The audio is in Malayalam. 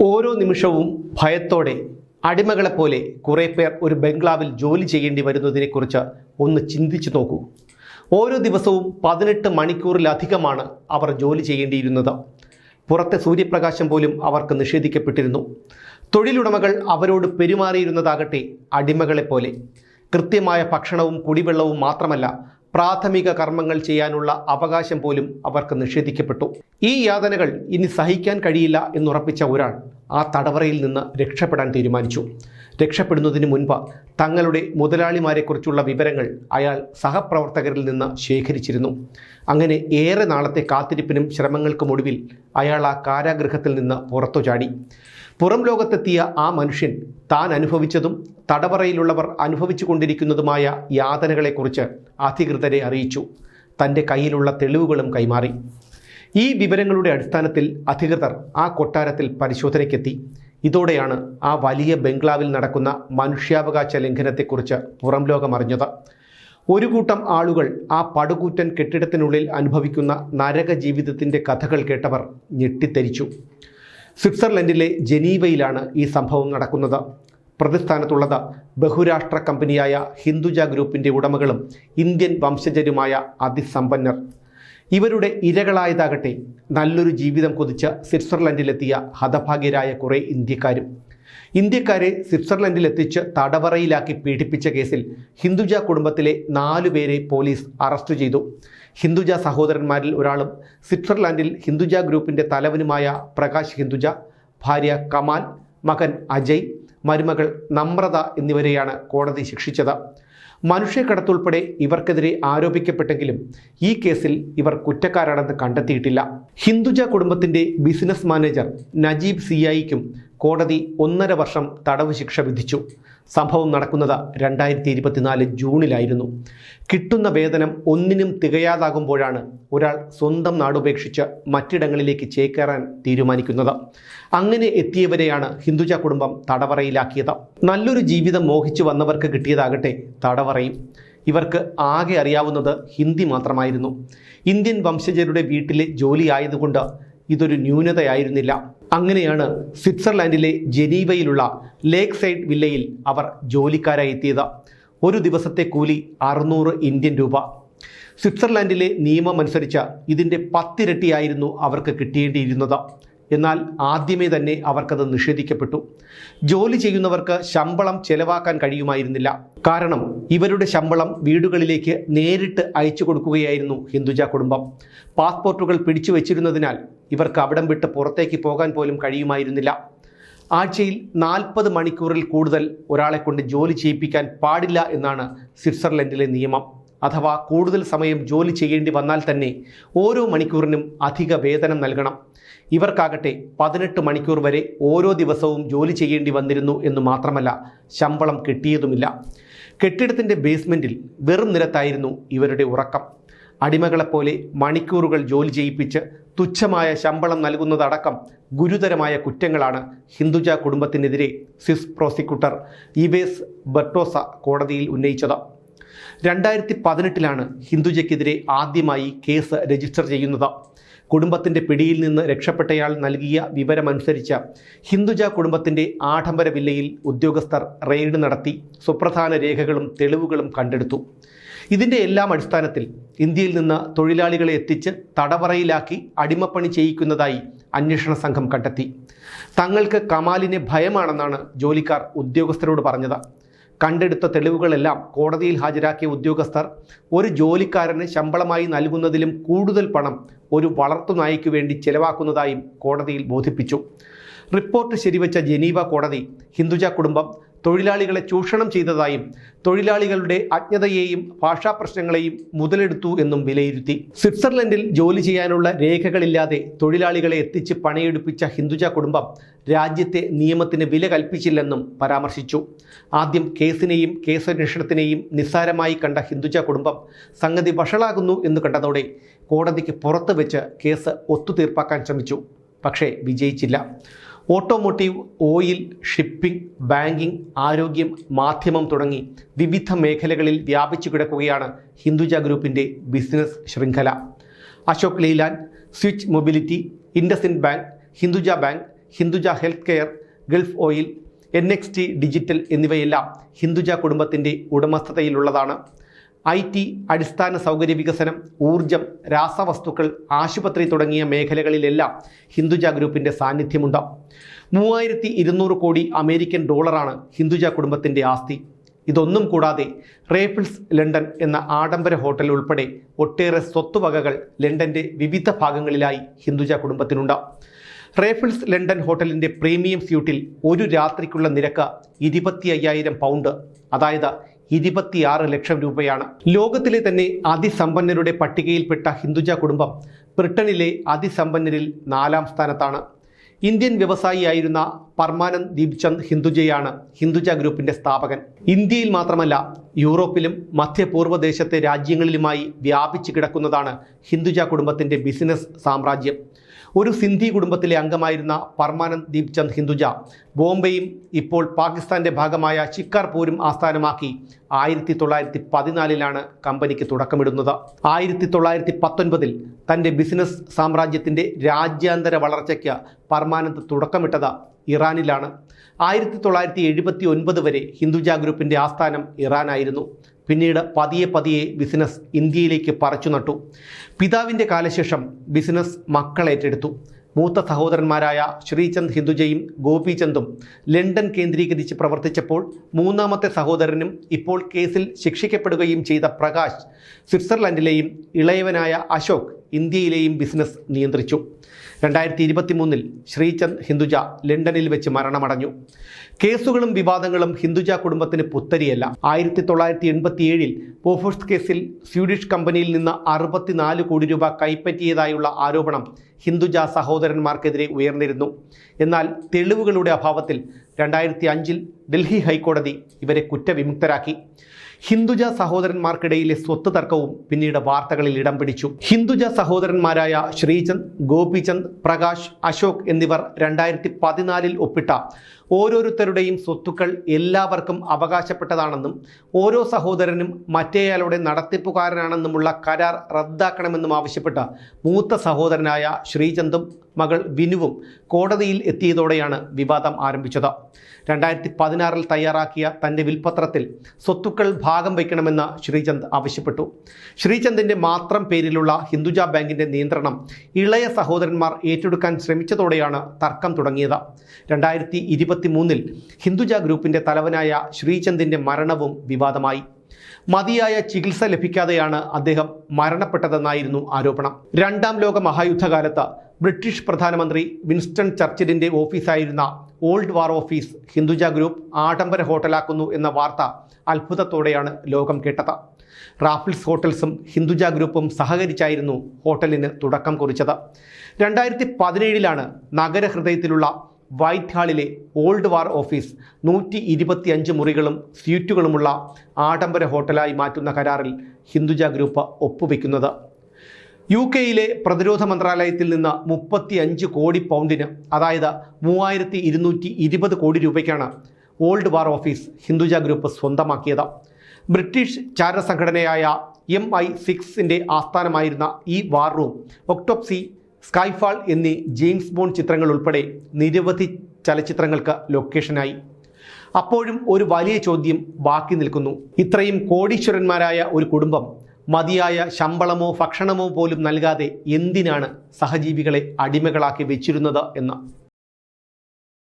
ഓരോ നിമിഷവും ഭയത്തോടെ അടിമകളെപ്പോലെ കുറേ പേർ ഒരു ബംഗ്ലാവിൽ ജോലി ചെയ്യേണ്ടി വരുന്നതിനെക്കുറിച്ച് ഒന്ന് ചിന്തിച്ചു നോക്കൂ. ഓരോ ദിവസവും പതിനെട്ട് മണിക്കൂറിലധികമാണ് അവർ ജോലി ചെയ്യേണ്ടിയിരുന്നത്. പുറത്തെ സൂര്യപ്രകാശം പോലും അവർക്ക് നിഷേധിക്കപ്പെട്ടിരുന്നു. തൊഴിലുടമകൾ അവരോട് പെരുമാറിയിരുന്നതാകട്ടെ അടിമകളെപ്പോലെ കൃത്യമായ ഭക്ഷണവും കുടിവെള്ളവും മാത്രമല്ല പ്രാഥമിക കർമ്മങ്ങൾ ചെയ്യാനുള്ള അവകാശം പോലും അവർക്ക് നിഷേധിക്കപ്പെട്ടു. ഈ യാതനകൾ ഇനി സഹിക്കാൻ കഴിയില്ല എന്നുറപ്പിച്ച ഒരാൾ ആ തടവറയിൽ നിന്ന് രക്ഷപ്പെടാൻ തീരുമാനിച്ചു. രക്ഷപ്പെടുന്നതിന് മുൻപ് തങ്ങളുടെ മുതലാളിമാരെക്കുറിച്ചുള്ള വിവരങ്ങൾ അയാൾ സഹപ്രവർത്തകരിൽ നിന്ന് ശേഖരിച്ചിരുന്നു. അങ്ങനെ ഏറെ നാളത്തെ കാത്തിരിപ്പിനും ശ്രമങ്ങൾക്കും ഒടുവിൽ അയാൾ ആ കാരാഗൃഹത്തിൽ നിന്ന് പുറത്തു ചാടി. പുറം ലോകത്തെത്തിയ ആ മനുഷ്യൻ താൻ അനുഭവിച്ചതും തടവറയിലുള്ളവർ അനുഭവിച്ചു കൊണ്ടിരിക്കുന്നതുമായ യാതനകളെക്കുറിച്ച് അധികൃതരെ അറിയിച്ചു. തന്റെ കയ്യിലുള്ള തെളിവുകളും കൈമാറി. ഈ വിവരങ്ങളുടെ അടിസ്ഥാനത്തിൽ അധികൃതർ ആ കൊട്ടാരത്തിൽ പരിശോധനയ്ക്കെത്തി. ഇതോടെയാണ് ആ വലിയ ബംഗ്ലാവിൽ നടക്കുന്ന മനുഷ്യാവകാശ ലംഘനത്തെക്കുറിച്ച് പുറം ലോകമറിഞ്ഞത് ഒരു കൂട്ടം ആളുകൾ ആ പടുകൂറ്റൻ കെട്ടിടത്തിനുള്ളിൽ അനുഭവിക്കുന്ന നരക ജീവിതത്തിന്റെ കഥകൾ കേട്ടവർ ഞെട്ടിത്തരിച്ചു. സ്വിറ്റ്സർലൻഡിലെ ജനീവയിലാണ് ഈ സംഭവം നടക്കുന്നത്. പ്രതിസ്ഥാനത്തുള്ളത് ബഹുരാഷ്ട്ര കമ്പനിയായ ഹിന്ദുജ ഗ്രൂപ്പിന്റെ ഉടമകളും ഇന്ത്യൻ വംശജരുമായ അതിസമ്പന്നർ. ഇവരുടെ ഇരകളായതാകട്ടെ നല്ലൊരു ജീവിതം കൊതിച്ച സ്വിറ്റ്സർലൻഡിലെത്തിയ ഹതഭാഗ്യരായ കുറേ ഇന്ത്യക്കാരും. ഇന്ത്യക്കാരെ സ്വിറ്റ്സർലൻഡിലെത്തിച്ച് തടവറയിലാക്കി പീഡിപ്പിച്ച കേസിൽ ഹിന്ദുജ കുടുംബത്തിലെ നാലു പേരെ പോലീസ് അറസ്റ്റ് ചെയ്തു. ഹിന്ദുജ സഹോദരന്മാരിൽ ഒരാളും സ്വിറ്റ്സർലൻഡിൽ ഹിന്ദുജ ഗ്രൂപ്പിന്റെ തലവനുമായ പ്രകാശ് ഹിന്ദുജ ഭാര്യ കമാൽ മകൻ അജയ് മരുമകൾ നമ്രത എന്നിവരെയാണ് കോടതി ശിക്ഷിച്ചത്. മനുഷ്യക്കടത്തുൾപ്പെടെ ഇവർക്കെതിരെ ആരോപിക്കപ്പെട്ടെങ്കിലും ഈ കേസിൽ ഇവർ കുറ്റക്കാരാണെന്ന് കണ്ടെത്തിയിട്ടില്ല. ഹിന്ദുജ കുടുംബത്തിന്റെ ബിസിനസ് മാനേജർ നജീബ് സിയായിക്കും കോടതി ഒന്നര വർഷം തടവ് ശിക്ഷ വിധിച്ചു. സംഭവം നടക്കുന്നത് രണ്ടായിരത്തി ഇരുപത്തിനാല് ജൂണിലായിരുന്നു. കിട്ടുന്ന വേതനം ഒന്നിനും തികയാതാകുമ്പോഴാണ് ഒരാൾ സ്വന്തം നാടുപേക്ഷിച്ച് മറ്റിടങ്ങളിലേക്ക് ചേക്കേറാൻ തീരുമാനിക്കുന്നത്. അങ്ങനെ എത്തിയവരെയാണ് ഹിന്ദുജ കുടുംബം തടവറയിലാക്കിയത്. നല്ലൊരു ജീവിതം മോഹിച്ചു വന്നവർക്ക് കിട്ടിയതാകട്ടെ തടവറയും. ഇവർക്ക് ആകെ അറിയാവുന്നത് ഹിന്ദി മാത്രമായിരുന്നു. ഇന്ത്യൻ വംശജരുടെ വീട്ടിലെ ജോലി ആയതുകൊണ്ട് ഇതൊരു ന്യൂനതയായിരുന്നില്ല. അങ്ങനെയാണ് സ്വിറ്റ്സർലാൻഡിലെ ജനീവയിലുള്ള ലേക്ക് സൈഡ് വില്ലയിൽ അവർ ജോലിക്കാരായി എത്തിയത്. ഒരു ദിവസത്തെ കൂലി അറുന്നൂറ് ഇന്ത്യൻ രൂപ. സ്വിറ്റ്സർലാൻഡിലെ നിയമമനുസരിച്ച് ഇതിന്റെ പത്തിരട്ടിയായിരുന്നു അവർക്ക് കിട്ടേണ്ടിയിരുന്നത്. എന്നാൽ ആദ്യമേ തന്നെ അവർക്കത് നിഷേധിക്കപ്പെട്ടു. ജോലി ചെയ്യുന്നവർക്ക് ശമ്പളം ചെലവാക്കാൻ കഴിയുമായിരുന്നില്ല. കാരണം ഇവരുടെ ശമ്പളം വീടുകളിലേക്ക് നേരിട്ട് അയച്ചു കൊടുക്കുകയായിരുന്നു ഹിന്ദുജ കുടുംബം. പാസ്പോർട്ടുകൾ പിടിച്ചു വച്ചിരുന്നതിനാൽ ഇവർക്ക് അവിടം വിട്ട് പുറത്തേക്ക് പോകാൻ പോലും കഴിയുമായിരുന്നില്ല. ആഴ്ചയിൽ നാൽപ്പത് മണിക്കൂറിൽ കൂടുതൽ ഒരാളെ കൊണ്ട് ജോലി ചെയ്യിപ്പിക്കാൻ പാടില്ല എന്നാണ് സ്വിറ്റ്സർലൻഡിലെ നിയമം. അഥവാ കൂടുതൽ സമയം ജോലി ചെയ്യേണ്ടി വന്നാൽ തന്നെ ഓരോ മണിക്കൂറിനും അധിക വേതനം നൽകണം. ഇവർക്കാകട്ടെ പതിനെട്ട് മണിക്കൂർ വരെ ഓരോ ദിവസവും ജോലി ചെയ്യേണ്ടി വന്നിരുന്നു എന്ന് മാത്രമല്ല ശമ്പളം കിട്ടിയതുമില്ല. കെട്ടിടത്തിന്റെ ബേസ്മെന്റിൽ വെറും നിരത്തായിരുന്നു ഇവരുടെ ഉറക്കം. അടിമകളെപ്പോലെ മണിക്കൂറുകൾ ജോലി ചെയ്യിപ്പിച്ച് തുച്ഛമായ ശമ്പളം നൽകുന്നതടക്കം ഗുരുതരമായ കുറ്റങ്ങളാണ് ഹിന്ദുജ കുടുംബത്തിനെതിരെ സ്വിസ് പ്രോസിക്യൂട്ടർ ഇവേസ് ബർട്ടോസ കോടതിയിൽ ഉന്നയിച്ചത്. രണ്ടായിരത്തി പതിനെട്ടിലാണ് ഹിന്ദുജയ്ക്കെതിരെ ആദ്യമായി കേസ് രജിസ്റ്റർ ചെയ്യുന്നത്. കുടുംബത്തിന്റെ പിടിയിൽ നിന്ന് രക്ഷപ്പെട്ടയാൾ നൽകിയ വിവരമനുസരിച്ച് ഹിന്ദുജ കുടുംബത്തിന്റെ ആഡംബര വില്ലയിൽ ഉദ്യോഗസ്ഥർ റെയ്ഡ് നടത്തി സുപ്രധാന രേഖകളും തെളിവുകളും കണ്ടെടുത്തു. ഇതിന്റെ എല്ലാം അടിസ്ഥാനത്തിൽ ഇന്ത്യയിൽ നിന്ന് തൊഴിലാളികളെ എത്തിച്ച് തടവറയിലാക്കി അടിമപ്പണി ചെയ്യിക്കുന്നതായി അന്വേഷണ സംഘം കണ്ടെത്തി. തങ്ങൾക്ക് കമാലിനെ ഭയമാണെന്നാണ് ജോലിക്കാർ ഉദ്യോഗസ്ഥരോട് പറഞ്ഞത്. കണ്ടെടുത്ത തെളിവുകളെല്ലാം കോടതിയിൽ ഹാജരാക്കിയ ഉദ്യോഗസ്ഥർ ഒരു ജോലിക്കാരന് ശമ്പളമായി നൽകുന്നതിലും കൂടുതൽ പണം ഒരു വളർത്തുനായ്ക്ക് വേണ്ടി ചെലവാക്കുന്നതായും കോടതിയിൽ ബോധിപ്പിച്ചു. റിപ്പോർട്ട് ശരിവച്ച ജനീവ കോടതി ഹിന്ദുജ കുടുംബം തൊഴിലാളികളെ ചൂഷണം ചെയ്തതായും തൊഴിലാളികളുടെ അജ്ഞതയെയും ഭാഷാ പ്രശ്നങ്ങളെയും മുതലെടുത്തു എന്നും വിലയിരുത്തി. സ്വിറ്റ്സർലൻഡിൽ ജോലി ചെയ്യാനുള്ള രേഖകളില്ലാതെ തൊഴിലാളികളെ എത്തിച്ച് പണിയെടുപ്പിച്ച ഹിന്ദുജ കുടുംബം രാജ്യത്തെ നിയമത്തിന് വില കൽപ്പിച്ചില്ലെന്നും പരാമർശിച്ചു. ആദ്യം കേസിനെയും കേസന്വേഷണത്തിനെയും നിസ്സാരമായി കണ്ട ഹിന്ദുജ കുടുംബം സംഗതി വഷളാകുന്നു എന്ന് കണ്ടതോടെ കോടതിക്ക് പുറത്ത് വെച്ച് കേസ് ഒത്തുതീർപ്പാക്കാൻ ശ്രമിച്ചു. പക്ഷേ വിജയിച്ചില്ല. ഓട്ടോമോട്ടീവ് ഓയിൽ ഷിപ്പിംഗ് ബാങ്കിംഗ് ആരോഗ്യം മാധ്യമം തുടങ്ങി വിവിധ മേഖലകളിൽ വ്യാപിച്ചു കിടക്കുകയാണ് ഹിന്ദുജ ഗ്രൂപ്പിന്റെ ബിസിനസ് ശൃംഖല. Ashok Leyland Switch Mobility IndusInd Bank Hinduja Bank Hinduja Health Care Gulf Oil N X T Digital എന്നിവയെല്ലാം ഹിന്ദുജ കുടുംബത്തിന്റെ ഉടമസ്ഥതയിലുള്ളതാണ്. ഐ ടി അടിസ്ഥാന സൗകര്യ വികസനം ഊർജം രാസവസ്തുക്കൾ ആശുപത്രി തുടങ്ങിയ മേഖലകളിലെല്ലാം ഹിന്ദുജ ഗ്രൂപ്പിന്റെ സാന്നിധ്യമുണ്ട്. മൂവായിരത്തി ഇരുന്നൂറ് കോടി അമേരിക്കൻ ഡോളറാണ് ഹിന്ദുജ കുടുംബത്തിന്റെ ആസ്തി. ഇതൊന്നും കൂടാതെ റേപ്പിൾസ് ലണ്ടൻ എന്ന ആഡംബര ഹോട്ടൽ ഉൾപ്പെടെ ഒട്ടേറെ സ്വത്തുവകകൾ ലണ്ടന്റെ വിവിധ ഭാഗങ്ങളിലായി ഹിന്ദുജ കുടുംബത്തിനുണ്ട്. റേഫിൾസ് ലണ്ടൻ ഹോട്ടലിന്റെ പ്രീമിയം സ്യൂട്ടിൽ ഒരു രാത്രിക്കുള്ള നിരക്ക് ഇരുപത്തി അയ്യായിരം പൗണ്ട്. അതായത് ഇരുപത്തിയാറ് ലക്ഷം രൂപയാണ്. ലോകത്തിലെ തന്നെ അതിസമ്പന്നരുടെ പട്ടികയിൽപ്പെട്ട ഹിന്ദുജ കുടുംബം ബ്രിട്ടനിലെ അതിസമ്പന്നരിൽ നാലാം സ്ഥാനത്താണ്. ഇന്ത്യൻ വ്യവസായിയായിരുന്ന പർമാനന്ദ് ദീപ്ചന്ദ് ഹിന്ദുജയാണ് ഹിന്ദുജ ഗ്രൂപ്പിന്റെ സ്ഥാപകൻ. ഇന്ത്യയിൽ മാത്രമല്ല യൂറോപ്പിലും മധ്യപൂർവ ദേശത്തെ രാജ്യങ്ങളിലുമായി വ്യാപിച്ചു കിടക്കുന്നതാണ് ഹിന്ദുജ കുടുംബത്തിന്റെ ബിസിനസ് സാമ്രാജ്യം. ഒരു സിന്ധി കുടുംബത്തിലെ അംഗമായിരുന്ന പർമാനന്ദ് ദീപ്ചന്ദ് ഹിന്ദുജ ബോംബെയും ഇപ്പോൾ പാകിസ്ഥാന്റെ ഭാഗമായ ചിക്കാർപൂരും ആസ്ഥാനമാക്കി ആയിരത്തി തൊള്ളായിരത്തി പതിനാലിലാണ് കമ്പനിക്ക് തുടക്കമിടുന്നത്. ആയിരത്തി തൊള്ളായിരത്തി പത്തൊൻപതിൽ തന്റെ ബിസിനസ് സാമ്രാജ്യത്തിന്റെ രാജ്യാന്തര വളർച്ചയ്ക്ക് പർമാനന്ദ് തുടക്കമിട്ടത് ഇറാനിലാണ്. ആയിരത്തി തൊള്ളായിരത്തി എഴുപത്തി ഒൻപത് വരെ ഹിന്ദുജ ഗ്രൂപ്പിന്റെ ആസ്ഥാനം ഇറാനായിരുന്നു. പിന്നീട് പതിയെ പതിയെ ബിസിനസ് ഇന്ത്യയിലേക്ക് പറിച്ചു നട്ടു. പിതാവിന്റെ കാലശേഷം ബിസിനസ് മക്കൾ ഏറ്റെടുത്തു. മൂത്ത സഹോദരന്മാരായ ശ്രീചന്ദ് ഹിന്ദുജയും ഗോപിചന്ദും ലണ്ടൻ കേന്ദ്രീകരിച്ച് പ്രവർത്തിച്ചപ്പോൾ മൂന്നാമത്തെ സഹോദരനും ഇപ്പോൾ കേസിൽ ശിക്ഷിക്കപ്പെടുകയും ചെയ്ത പ്രകാശ് സ്വിറ്റ്സർലൻഡിലെയും ഇളയവനായ അശോക് ഇന്ത്യയിലെയും ബിസിനസ് നിയന്ത്രിച്ചു. രണ്ടായിരത്തി ഇരുപത്തി മൂന്നിൽ ശ്രീചന്ദ് ഹിന്ദുജ ലണ്ടനിൽ വെച്ച് മരണമടഞ്ഞു. കേസുകളും വിവാദങ്ങളും ഹിന്ദുജ കുടുംബത്തിന് പുത്തരിയല്ല. ആയിരത്തി തൊള്ളായിരത്തി എൺപത്തി ഏഴിൽ പോഫോഴ്സ് കേസിൽ സ്വീഡിഷ് കമ്പനിയിൽ നിന്ന് അറുപത്തിനാല് കോടി രൂപ കൈപ്പറ്റിയതായുള്ള ആരോപണം ഹിന്ദുജ സഹോദരന്മാർക്കെതിരെ ഉയർന്നിരുന്നു. എന്നാൽ തെളിവുകളുടെ അഭാവത്തിൽ രണ്ടായിരത്തി അഞ്ചിൽ ഡൽഹി ഹൈക്കോടതി ഇവരെ കുറ്റവിമുക്തരാക്കി. ഹിന്ദുജ സഹോദരന്മാർക്കിടയിലെ സ്വത്ത് തർക്കവും പിന്നീട് വാർത്തകളിൽ ഇടം പിടിച്ചു. ഹിന്ദുജ സഹോദരന്മാരായ ശ്രീചന്ദ് ഗോപിചന്ദ് പ്രകാശ് അശോക് എന്നിവർ രണ്ടായിരത്തി പതിനാലിൽ ഒപ്പിട്ട ഓരോരുത്തരുടെയും സ്വത്തുക്കൾ എല്ലാവർക്കും അവകാശപ്പെട്ടതാണെന്നും ഓരോ സഹോദരനും മറ്റേയാളുടെ നടത്തിപ്പുകാരനാണെന്നുമുള്ള കരാർ റദ്ദാക്കണമെന്നും ആവശ്യപ്പെട്ട് മൂത്ത സഹോദരനായ ശ്രീചന്ദും മകൾ വിനുവും കോടതിയിൽ എത്തിയതോടെയാണ് വിവാദം ആരംഭിച്ചത്. രണ്ടായിരത്തി പതിനാറിൽ തയ്യാറാക്കിയ തന്റെ വിൽപത്രത്തിൽ സ്വത്തുക്കൾ ഭാഗം വയ്ക്കണമെന്ന് ശ്രീചന്ദ് ആവശ്യപ്പെട്ടു. ശ്രീചന്ദിന്റെ മാത്രം പേരിലുള്ള ഹിന്ദുജ ബാങ്കിന്റെ നിയന്ത്രണം ഇളയ സഹോദരന്മാർ ഏറ്റെടുക്കാൻ ശ്രമിച്ചതോടെയാണ് തർക്കം തുടങ്ങിയത്. രണ്ടായിരത്തി ഇരുപത്തി മൂന്നിൽ ഹിന്ദുജ ഗ്രൂപ്പിന്റെ തലവനായ ശ്രീചന്ദിന്റെ മരണവും വിവാദമായി. മതിയായ ചികിത്സ ലഭിക്കാതെയാണ് അദ്ദേഹം മരണപ്പെട്ടതെന്നായിരുന്നു ആരോപണം. രണ്ടാം ലോക മഹായുദ്ധകാലത്ത് ബ്രിട്ടീഷ് പ്രധാനമന്ത്രി വിൻസ്റ്റൺ ചർച്ചിലിന്റെ ഓഫീസായിരുന്ന Old War Office Hinduja group ആഡംബര ഹോട്ടലാക്കുന്നു എന്ന വാർത്ത അത്ഭുതത്തോടെയാണ് ലോകം കേട്ടത്. റാഫിൾസ് ഹോട്ടൽസും ഹിന്ദുജ ഗ്രൂപ്പും സഹകരിച്ചായിരുന്നു ഹോട്ടലിന് തുടക്കം കുറിച്ചത്. രണ്ടായിരത്തി പതിനേഴിലാണ് നഗരഹൃദയത്തിലുള്ള വൈറ്റ് ഹാളിലെ ഓൾഡ് വാർ ഓഫീസ് നൂറ്റി ഇരുപത്തിയഞ്ച് മുറികളും സ്വീറ്റുകളുമുള്ള ആഡംബര ഹോട്ടലായി മാറ്റുന്ന കരാറിൽ ഹിന്ദുജ ഗ്രൂപ്പ് ഒപ്പുവെക്കുന്നത്. യു കെയിലെ പ്രതിരോധ മന്ത്രാലയത്തിൽ നിന്ന് മുപ്പത്തി അഞ്ച് കോടി പൗണ്ടിന് അതായത് മൂവായിരത്തി ഇരുന്നൂറ്റി ഇരുപത് കോടി രൂപയ്ക്കാണ് Old War Office Hinduja group സ്വന്തമാക്കിയത്. ബ്രിട്ടീഷ് ചാരസംഘടനയായ എം ഐ സിക്സിന്റെ ആസ്ഥാനമായിരുന്ന ഈ വാർ റൂം ഒക്ടോപ്സി സ്കൈഫാൾ എന്നീ ജെയിംസ് ബോൺ ചിത്രങ്ങൾ ഉൾപ്പെടെ നിരവധി ചലച്ചിത്രങ്ങൾക്ക് ലൊക്കേഷനായി. അപ്പോഴും ഒരു വലിയ ചോദ്യം ബാക്കി നിൽക്കുന്നു. ഇത്രയും കോടീശ്വരന്മാരായ ഒരു കുടുംബം മതിയായ ശമ്പളമോ ഭക്ഷണമോ പോലും നൽകാതെ എന്തിനാണ് സഹജീവികളെ അടിമകളാക്കി വെച്ചിരുന്നത് എന്ന്